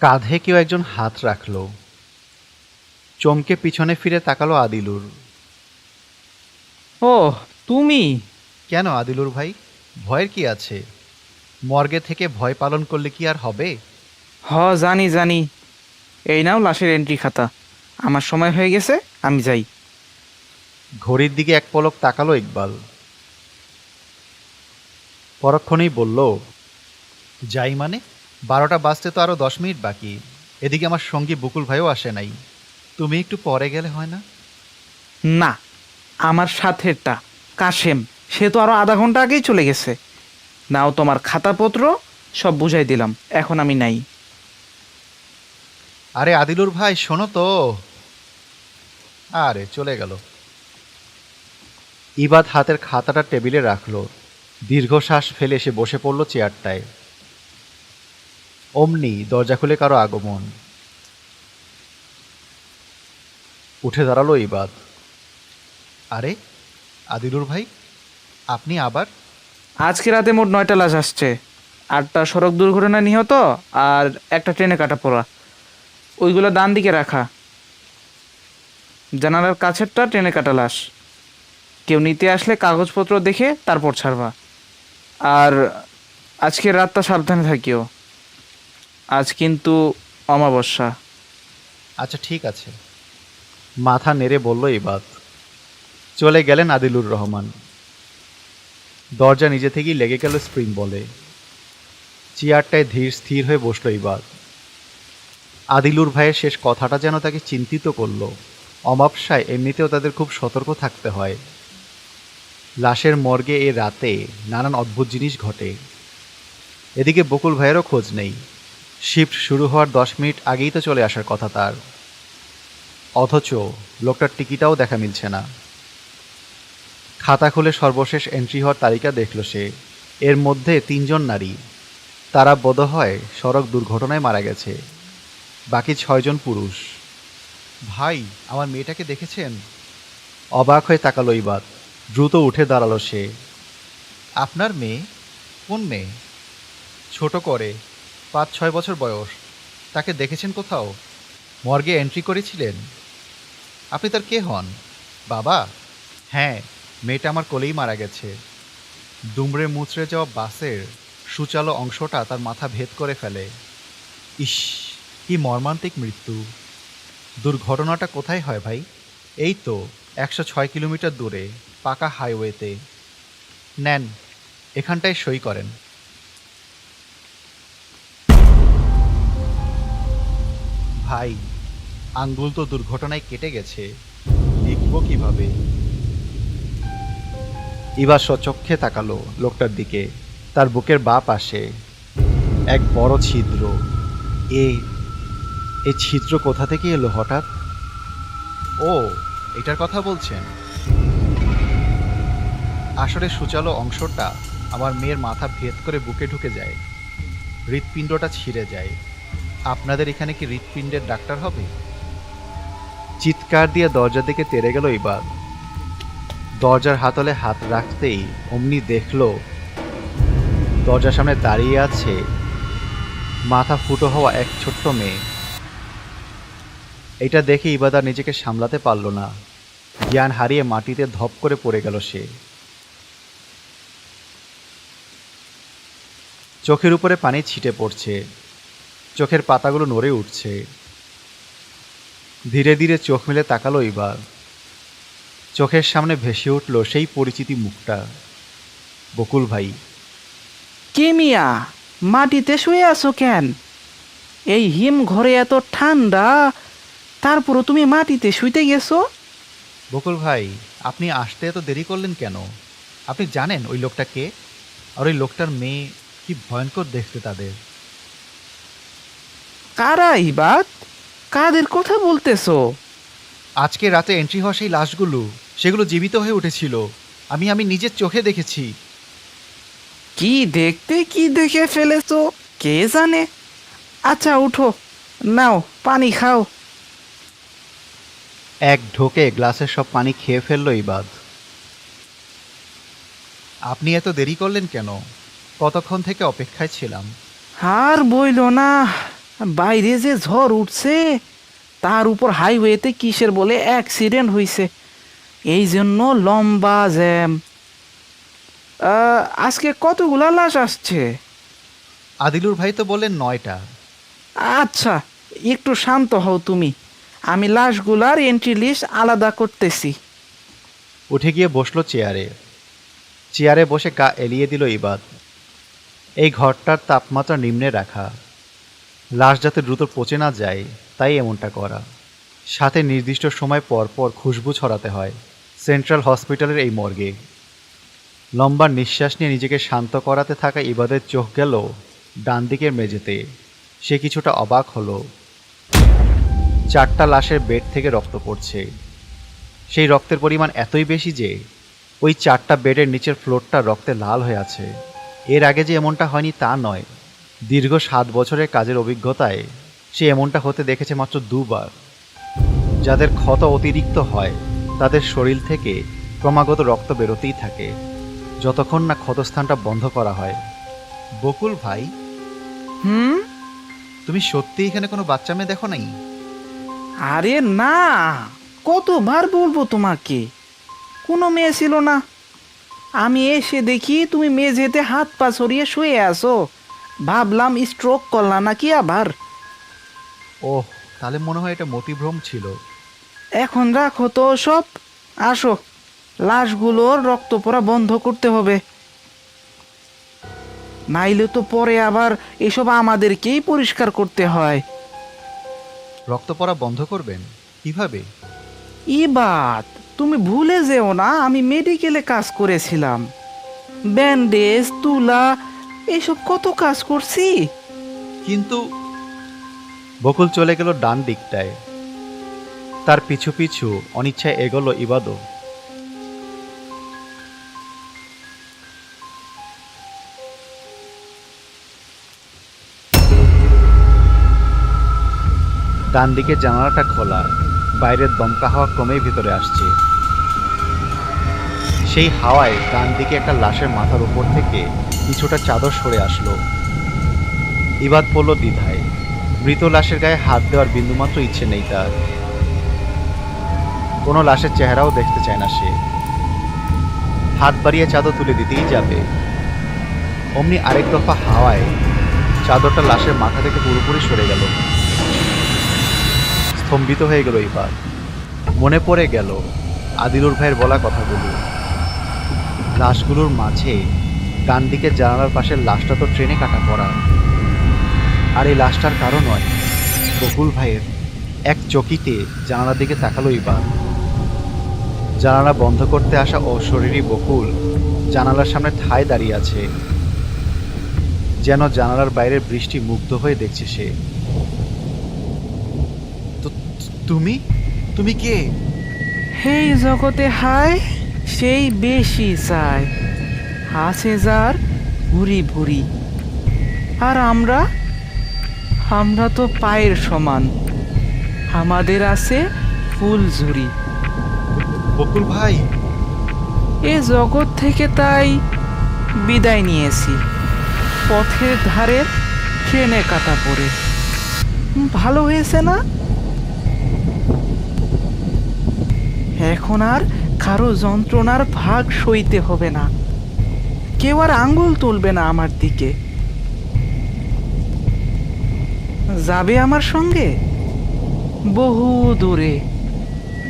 কাঁধে কেউ একজন হাত রাখল। চমকে পিছনে ফিরে তাকালো আদিলুর। ও তুমি? কেন আদিলুর ভাই? ভয়ের কি আছে? মর্গে থেকে ভয় পালন করলে কি আর হবে? হ জানি জানি। এই নাও লাশের এন্ট্রি খাতা। আমার সময় হয়ে গেছে আমি যাই। ঘড়ির দিকে এক পলক তাকালো ইকবাল। পরক্ষণেই বলল যাই মানে? বারোটা বাজতে তো আরও দশ মিনিট বাকি। এদিকে আমার সঙ্গী বকুল ভাইও আসে নাই। তুমি একটু পরে গেলে হয় না? না আমার সাথেরটা কাশেম সে তো আরও আধা ঘণ্টা আগেই চলে গেছে। নাও তোমার খাতাপত্র সব বুঝাই দিলাম এখন আমি নাই। আরে আদিলুর ভাই শোনো তো। আরে চলে গেল। ইবাদ হাতের খাতাটা টেবিলে রাখল। দীর্ঘশ্বাস ফেলে সে বসে পড়ল চেয়ারটায়। অমনি দরজা খুলে কারও আগমন। উঠে দাঁড়াল ইবাদ আরে আদিলুর ভাই আপনি আবার? আজকে রাতে মোট নয়টা লাশ আসছে। আটটা সড়ক দুর্ঘটনা নিহত আর একটা ট্রেনে কাটা পড়া। ওইগুলো ডান দিকে রাখা। জানালার কাছেরটা ট্রেনে কাটা লাশ। কেউ নিতে আসলে কাগজপত্র দেখে তারপর ছাড়বা। আর আজকে রাতটা সাবধানে থাকিও। আজ কিন্তু অমাবস্যা। আচ্ছা ঠিক আছে। মাথা নেড়ে বলল ইবাদ চলে গেলেন আদিলুর রহমান। দরজা নিজে থেকেই লেগে গেল, স্প্রিং বলে। চেয়ারটায় ধীর স্থির হয়ে বসল ইবাদ আদিলুর ভাইয়ের শেষ কথাটা যেন তাকে চিন্তিত করল। অমাবস্যায় এমনিতেও তাদের খুব সতর্ক থাকতে হয়। লাশের মর্গে এ রাতে নানান অদ্ভুত জিনিস ঘটে। এদিকে বকুল ভাইয়েরও খোঁজ নেই। শিফট শুরু হওয়ার দশ মিনিট আগেই তো চলে আসার কথা তার। অথচ লোকটার টিকিটাও দেখা মিলছে না। খাতা খুলে সর্বশেষ এন্ট্রি হওয়ার তালিকা দেখল সে। এর মধ্যে তিনজন নারী। তারা বোধহয় সড়ক দুর্ঘটনায় মারা গেছে। বাকি ছয়জন পুরুষ। ভাই, আমার মেয়েটাকে দেখেছেন? অবাক হয়ে তাকালো ইবাদ। দ্রুত উঠে দাঁড়াল সে। আপনার মেয়ে? কোন মেয়ে? ছোট করে। পাঁচ ছয় বছর বয়স। তাকে দেখেছেন কোথাও? মর্গে এন্ট্রি করেছিলেন? আপনি তার কে হন? বাবা? হ্যাঁ মেয়েটা আমার কোলেই মারা গেছে। দুমড়ে মুচড়ে যাওয়া বাসের সুচালো অংশটা তার মাথা ভেদ করে ফেলে। ইস, কি মর্মান্তিক মৃত্যু। দুর্ঘটনাটা কোথায় হয় ভাই? এই তো, একশো ছয় কিলোমিটার দূরে, পাকা হাইওয়েতে। নেন, এখানটায় সই করেন। ভাই আঙ্গুল তো দুর্ঘটনায় কেটে গেছে। লিখব কীভাবে। এবার সচক্ষে তাকালো লোকটার দিকে। তার বুকের বা পাশে। এক বড় ছিদ্র। এ এই ছিদ্র কোথা থেকে এলো হঠাৎ? ও, এটার কথা বলছেন। আসলে সুচালো অংশটা আমার মেয়ের মাথা ভেদ করে বুকে ঢুকে যায়। হৃৎপিণ্ডটা ছিঁড়ে যায়। আপনাদের এখানে কি হৃৎপিণ্ডের ডাক্তার হবে? চিৎকার দিয়ে দরজা দিকে তেড়ে গেল এবার। দরজার হাতলে হাত রাখতেই অমনি দেখল, দরজার সামনে দাঁড়িয়ে আছে মাথা ফুটো হওয়া এক ছোট্ট মেয়ে। এটা দেখে ইবাদা নিজেকে সামলাতে পারল না। জ্ঞান হারিয়ে মাটিতে ধপ করে পড়ে গেল সে। চোখের উপরে পানি ছিটে পড়ছে। চোখের পাতাগুলো নড়ে উঠছে। ধীরে ধীরে চোখ মেলে তাকালো এবার। চোখের সামনে ভেসে উঠল সেই পরিচিতি মুখটা। বকুল ভাই কে মিয়া? মাটিতে শুয়ে আছো কেন? এই হিম ঘরে এত ঠান্ডা তারপরও তুমি মাটিতে শুইতে গেছো? বকুল ভাই আপনি আসতে এত দেরি করলেন কেন? আপনি জানেন ওই লোকটা কে? আর ওই লোকটার মেয়ে কি ভয়ঙ্কর দেখতে তাদের। কারা ইবাদ কাদের কথা বলতেছো? আজকে রাতে এন্ট্রি হওয়া সেই লাশগুলো সেগুলো জীবিত হয়ে উঠেছিল। আমি আমি নিজের চোখে দেখেছি। কি দেখতে কি দেখে ফেলেছো? কে জানে? আচ্ছা উঠো। নাও পানি খাও। এক ঢোকে গ্লাসের সব পানি খেয়ে ফেলল ইবাদ। আপনি এত দেরি করলেন কেন? কতক্ষণ থেকে অপেক্ষায় ছিলাম। আর বইল না। বাইরে যে ঝড় উঠছে তার উপর হাইওয়েতে কিসের বলে অ্যাক্সিডেন্ট হয়েছে এই জন্য লম্বা জ্যাম। আজকে কতগুলা লাশ আসছে? আদিলুর ভাই তো বললেন নয়টা। আচ্ছা একটু শান্ত হও তুমি। আমি লাশগুলার এন্ট্রি লিস্ট আলাদা করতেছি। উঠে গিয়ে বসল চেয়ারে। চেয়ারে বসে গা এলিয়ে দিল ইবাদ। এই ঘরটার তাপমাত্রা নিম্নে রাখা। লাশ যাতে দ্রুত পচে না যায়, তাই এমনটা করা। সাথে নির্দিষ্ট সময় পর পর খুশবু ছড়াতে হয়, সেন্ট্রাল হসপিটালের এই মর্গে। লম্বা নিঃশ্বাস নিয়ে নিজেকে শান্ত করাতে থাকা ইবাদের চোখ গেল ডান দিকের মেঝেতে। সে কিছুটা অবাক হলো। চারটা লাশের বেড থেকে রক্ত পড়ছে। সেই রক্তের পরিমাণ এতই বেশি যে, ওই চারটা বেডের নিচের ফ্লোরটা রক্তে লাল হয়ে আছে। এর আগে যে এমনটা হয়নি তা নয়। দীর্ঘ সাত বছরের কাজের অভিজ্ঞতায় সে এমনটা হতে দেখেছে মাত্র দুবার। যাদের ক্ষত অতিরিক্ত হয় তাদের শরীর থেকে ক্রমাগত রক্ত বেরোতেই থাকে। যতক্ষণ না ক্ষতস্থানটা বন্ধ করা হয়। বকুল ভাই? হুম? তুমি সত্যি এখানে কোনো বাচ্চা মেয়ে দেখো নাই? আরে না! কতবার বলব তোমাকে? কোনো মেয়ে ছিল না। আমি এসে দেখি তুমি মেঝেতে হাত পা ছড়িয়ে শুয়ে আছো। ভাবলাম স্ট্রোক করলা নাকি আবার? ওহ তাহলে মনে হয় এটা মতিভ্রম ছিল। এখন রাখো তো সব। আসো লাশগুলোর রক্ত পড়া বন্ধ করতে হবে। নাইলে তো পরে আবার এসব আমাদেরকেই পরিষ্কার করতে হয়। রক্ত পড়া বন্ধ করবেন? কীভাবে? ইবাত তুমি ভুলে যেও না আমি মেডিকেলে কাজ করেছিলাম। ব্যান্ডেজ তুলা এসব কত কাজ করছি? কিন্তু বকুল চলে গেল ডান দিকটায়। তার পিছু পিছু অনিচ্ছায় এগোলো ইবাদও ডান দিকে জানালাটা খোলা, বাইরের দমকা হাওয়া ক্রমেই ভিতরে আসছে। সেই হাওয়ায় ডান দিকে একটা লাশের মাথার উপর থেকে কিছুটা চাদর সরে আসলো। ইবাদ পড়ল দ্বিধায়। মৃত লাশের গায়ে হাত দেওয়ার বিন্দুমাত্র ইচ্ছে নেই তার। কোনো লাশের চেহারাও দেখতে চায় না সে। হাত বাড়িয়ে চাদর তুলে দিতেই যাবে। অমনি আরেক দফা হাওয়ায় চাদরটা লাশের মাথা থেকে পুরোপুরি সরে গেল। স্তম্ভিত হয়ে গেল এবার। মনে পড়ে গেল আদিলুর ভাইয়ের বলা কথাগুলো। লাশগুলোর মাঝে ডান দিকে জানালার পাশের লাশটা তো ট্রেনে কাটা পড়া। আর এই লাশটার কারণ নয়। বকুল ভাইয়ের এক চকিতে জানালার দিকে তাকালো এবার। জানালা বন্ধ করতে আসা অশরীরী বকুল জানালার সামনে ঠায় দাঁড়িয়ে আছে। যেন জানালার বাইরের বৃষ্টি মুগ্ধ হয়ে দেখছে সে। তুমি? তুমি কে? হেই জগতে হায়, সেই বেশি চায়। আছে যার ভুরি ভুরি। আর আমরা? আমরা তো পায়ের সমান। আমাদের আছে ফুল ঝুরি। বকুল ভাই। এ জগৎ থেকে তাই বিদায় নিয়েছি। পথের ধারের ট্রেনে কাটা পড়ে। ভালো হয়েছে না? এখন আর কারও যন্ত্রণার ভাগ সইতে হবে না। কেউ আর আঙ্গুল তুলবে না আমার দিকে। যাবে আমার সঙ্গে? বহু দূরে,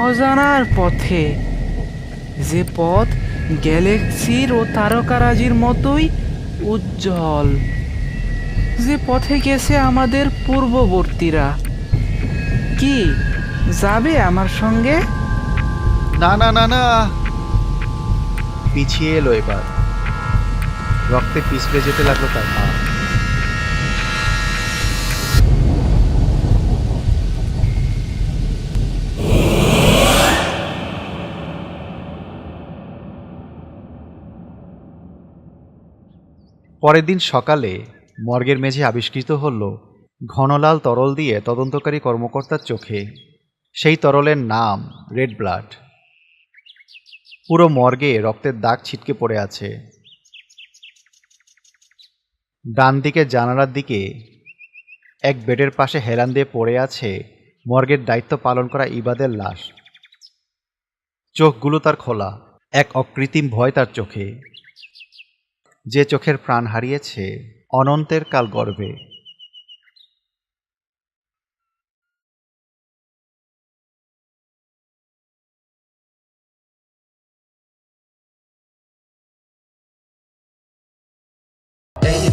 অজানার পথে। যে পথ গ্যালাক্সির ও তারকারাজির মতোই উজ্জ্বল। যে পথে গেছে আমাদের পূর্ববর্তীরা। কি, যাবে আমার সঙ্গে? না না না না। পিছিয়ে এলো এবার। রক্তে পিছলে যেতে লাগল তার পা। পরের দিন সকালে মর্গের মেঝে আবিষ্কৃত হল ঘনলাল তরল দিয়ে তদন্তকারী কর্মকর্তার চোখে। সেই তরলের নাম রেড ব্লাড। পুরো মর্গে রক্তের দাগ ছিটকে পড়ে আছে। ডান দিকে জানালার দিকে এক বেডের পাশে হেলান দিয়ে পড়ে আছে মর্গের দায়িত্ব পালন করা ইবাদের লাশ। চোখগুলো তার খোলা, এক অকৃত্রিম ভয় তার চোখে। যে চোখের প্রাণ হারিয়েছে অনন্তের কাল গর্ভে